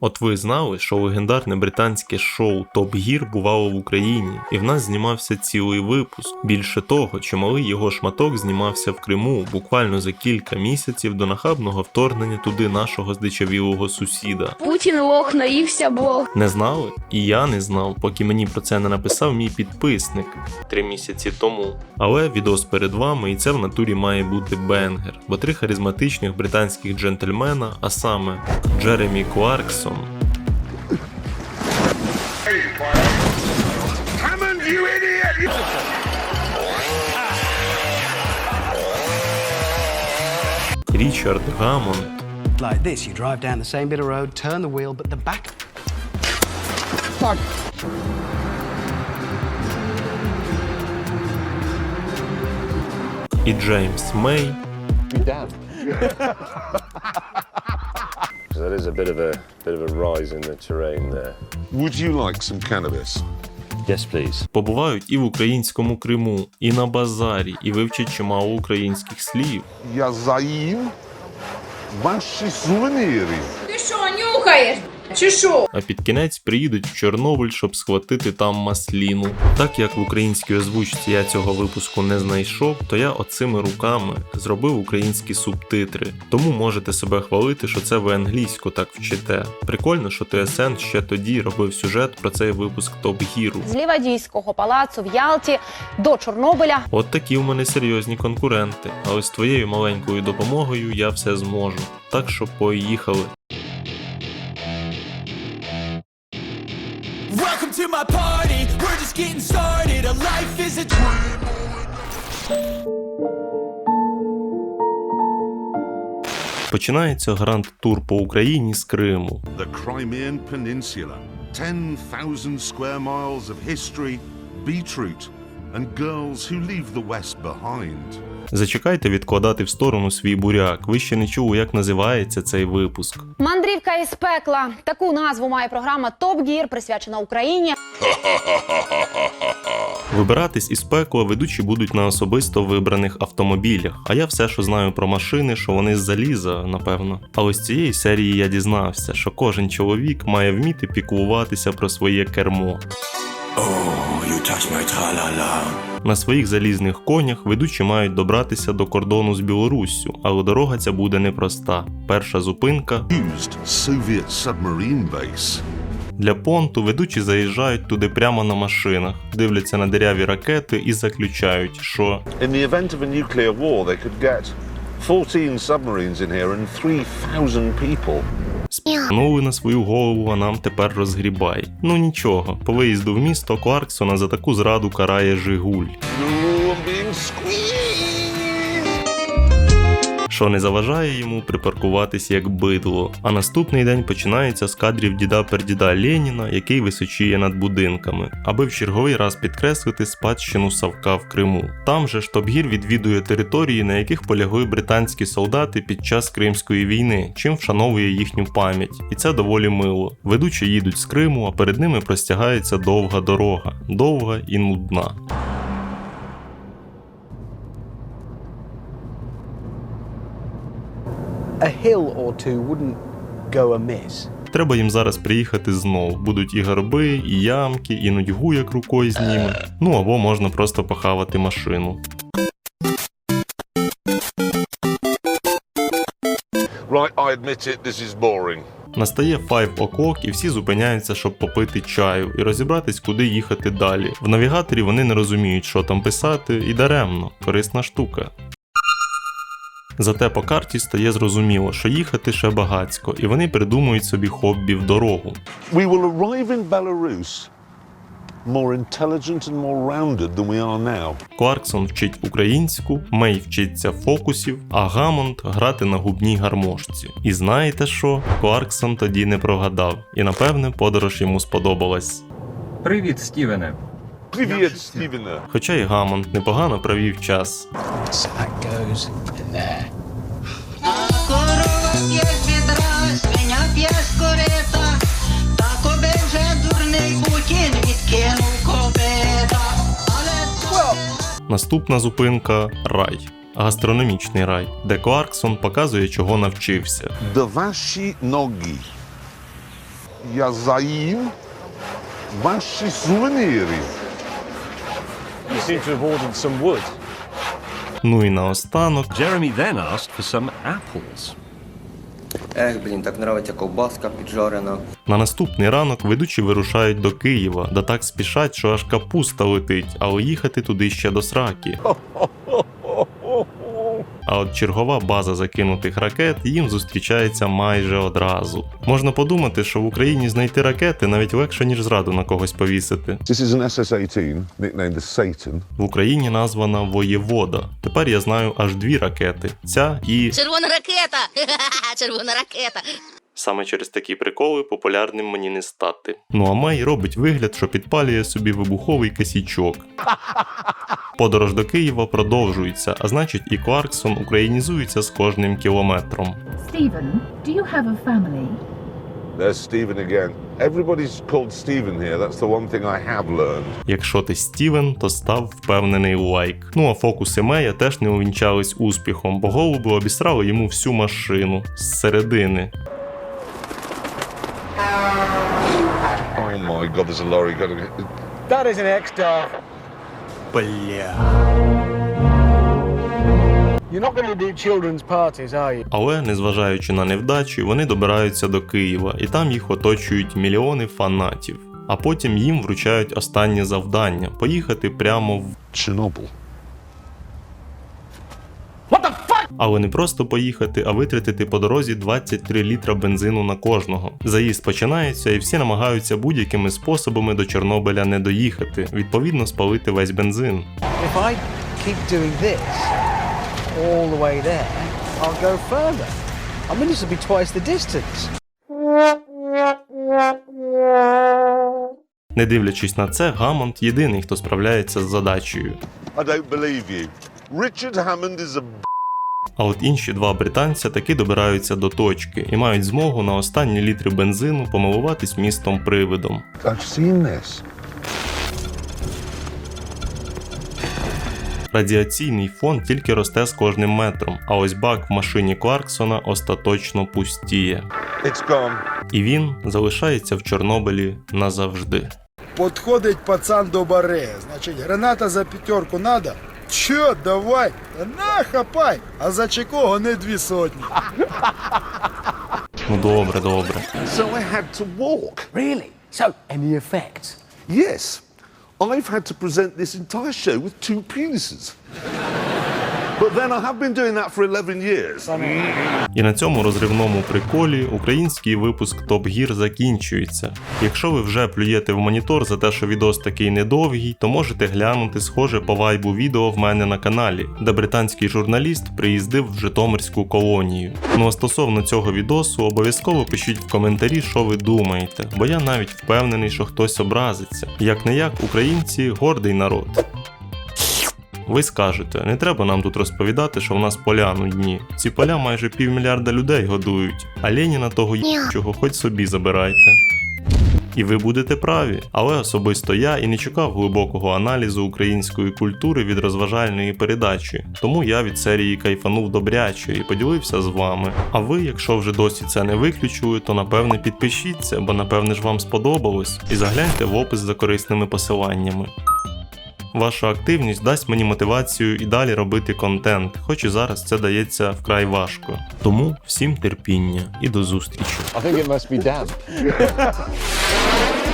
От ви знали, що легендарне британське шоу Топ Гір бувало в Україні, і в нас знімався цілий випуск. Більше того, чималий його шматок знімався в Криму буквально за кілька місяців до нахабного вторгнення туди нашого здичавілого сусіда. Путін лох, наївся Бог. Не знали? І я не знав, поки мені про це не написав мій підписник три місяці тому. Але відос перед вами, і це в натурі має бути бенгер, бо три харизматичних британських джентльмена, а саме Джеремі Кларксон, Hammond, you idiot! Річард Гамонд Like this, you drive down the same bit of road, turn the wheel, but the back. і Джеймс Мей, So there is a bit of a bit of a rise in the terrain there. Would you like some cannabis? Yes, please. побувають і в українському Криму, і на базарі, і вивчать чимало українських слів. Я заїв ваші сувеніри. Ти що, нюхаєш? Чи що? а під кінець приїдуть в Чорнобиль, щоб схватити там масліну. Так як в українській озвучці я цього випуску не знайшов, то я оцими руками зробив українські субтитри. Тому можете себе хвалити, що це ви англійську так вчите. Прикольно, що ТСН ще тоді робив сюжет про цей випуск Топ Гіру. з Лівадійського палацу в Ялті до Чорнобиля. От такі в мене серйозні конкуренти, але з твоєю маленькою допомогою я все зможу. Так що поїхали. Welcome to my party. We're just getting started. A life is a dream. Починається гранд-тур по Україні з Криму. The Crimean Peninsula. 10,000 square miles of history, beetroot, and girls who leave the West behind. Зачекайте відкладати в сторону свій буряк. Ви ще не чули, як називається цей випуск. Мандрівка із пекла. Таку назву має програма Топ Гір, присвячена Україні. Вибиратись із пекла ведучі будуть на особисто вибраних автомобілях. А я все, що знаю про машини, що вони з заліза, напевно. Але з цієї серії я дізнався, що кожен чоловік має вміти піклуватися про своє кермо. Oh, you touch my tra-la-la. На своїх залізних конях ведучі мають добратися до кордону з Білоруссю, але дорога ця буде непроста. Перша зупинка base. Для понту ведучі заїжджають туди прямо на машинах, дивляться на деряві ракети і заключають, що In the event of a nuclear war, they could get 14 submarines in here and 3,000 people. Спнули на свою голову, а нам тепер розгрібай. Ну нічого, по виїзду в місто Кларксона за таку зраду карає Жигуль, що не заважає йому припаркуватись як бидло. А наступний день починається з кадрів діда пердіда Леніна, який височіє над будинками, аби в черговий раз підкреслити спадщину Савка в Криму. Там же ж Топгір відвідує території, на яких полягли британські солдати під час Кримської війни, чим вшановує їхню пам'ять. І це доволі мило. Ведучі їдуть з Криму, а перед ними простягається довга дорога, довга і нудна. A hill or two wouldn't go amiss. Треба їм зараз приїхати знов. Будуть і горби, і ямки, і нудьгу як рукою зніме. Ну або можна просто похавати машину. Right, I admit it, this is boring. Настає 5 o'clock і всі зупиняються, щоб попити чаю і розібратись, куди їхати далі. В навігаторі вони не розуміють, що там писати, і даремно, корисна штука. Зате по карті стає зрозуміло, що їхати ще багацько, і вони придумують собі хобі в дорогу. We will arrive in Belarus more intelligent and more rounded than we are now. Кларксон вчить українську, Мей вчиться фокусів, а Гамонд грати на губній гармошці. І знаєте що? Кларксон тоді не прогадав, і напевне подорож йому сподобалась. Привіт, Стівене. Привіт, Стівена. Хоча й Гамонд непогано провів час. So that goes in there. Корова п'є з відра, свиня п'є з корита, та коби вже дурний Путін відкинув копита. Але Наступна зупинка рай. Гастрономічний рай, де Кларксон показує, чого навчився. До ваші ноги. Я заїв ваші сувеніри. You seem to have ordered some wood. Ну і наостанок Джеремі then asked for some apples. Ех, блін, так нравиться ковбаска піджарена. На наступний ранок ведучі вирушають до Києва, да так спішать, що аж капуста летить, але їхати туди ще до сраки. А от чергова база закинутих ракет їм зустрічається майже одразу. Можна подумати, що в Україні знайти ракети навіть легше, ніж зраду на когось повісити. This is an SS-18, nicknamed Satan. В Україні названа Воєвода. Тепер я знаю аж дві ракети: ця і Червона ракета! Червона ракета! Саме через такі приколи популярним мені не стати. Ну а Мей робить вигляд, що підпалює собі вибуховий косічок. Подорож до Києва продовжується, а значить і Кларксон українізується з кожним кілометром. Stephen, do you have a family? There's Stephen again. Everybody's called Stephen here. That's the one thing I have learned. Якщо ти Стівен, то став впевнений лайк. Ну а фокуси Мея теж не увінчались успіхом, бо голуби обісрали йому всю машину з середини. Oh my God, there's a lorry going. That is an X-Star. Бля. You're not going to do children's parties, are you? Але, незважаючи на невдачі, вони добираються до Києва, і там їх оточують мільйони фанатів. А потім їм вручають останнє завдання поїхати прямо в. Chernobyl. Але не просто поїхати, а витратити по дорозі 23 літра бензину на кожного. Заїзд починається, і всі намагаються будь-якими способами до Чорнобиля не доїхати, відповідно спалити весь бензин. If I keep doing this all the way there, I'll go further. I mean, this will be twice the distance. Не дивлячись на це, Гамонт єдиний, хто справляється з задачею. I don't believe you. Richard Hammond is a А от інші два британця таки добираються до точки і мають змогу на останні літри бензину помилуватись містом привидом. I've seen this. Радіаційний фон тільки росте з кожним метром, а ось бак в машині Кларксона остаточно пустіє. It's gone. І він залишається в Чорнобилі назавжди. Подходить пацан до баре. Значить, граната за п'ятерку надо? Чо, давай? На, хапай! А за чекого не дві сотні. Ну добре, добре. So I had to walk. Really? So, any effect? Yes, I've had to present this entire show with two penises. But then I have been doing that for 11 years. І на цьому розривному приколі український випуск Топ Гір закінчується. Якщо ви вже плюєте в монітор за те, що відос такий недовгий, то можете глянути схоже по вайбу відео в мене на каналі, де британський журналіст приїздив в Житомирську колонію. Ну а стосовно цього відосу, обов'язково пишіть в коментарі, що ви думаєте, бо я навіть впевнений, що хтось образиться. Як не як, українці гордий народ. Ви скажете, не треба нам тут розповідати, що в нас поля нудні. Ці поля майже півмільярда людей годують, а Леніна того чого хоч собі забирайте. І ви будете праві, але особисто я і не чекав глибокого аналізу української культури від розважальної передачі, тому я від серії кайфанув добряче і поділився з вами. А ви, якщо вже досі це не виключили, то напевне підпишіться, бо напевне ж вам сподобалось, і загляньте в опис за корисними посиланнями. Ваша активність дасть мені мотивацію і далі робити контент, хоч і зараз це дається вкрай важко. Тому всім терпіння і до зустрічі. I think it must be damp.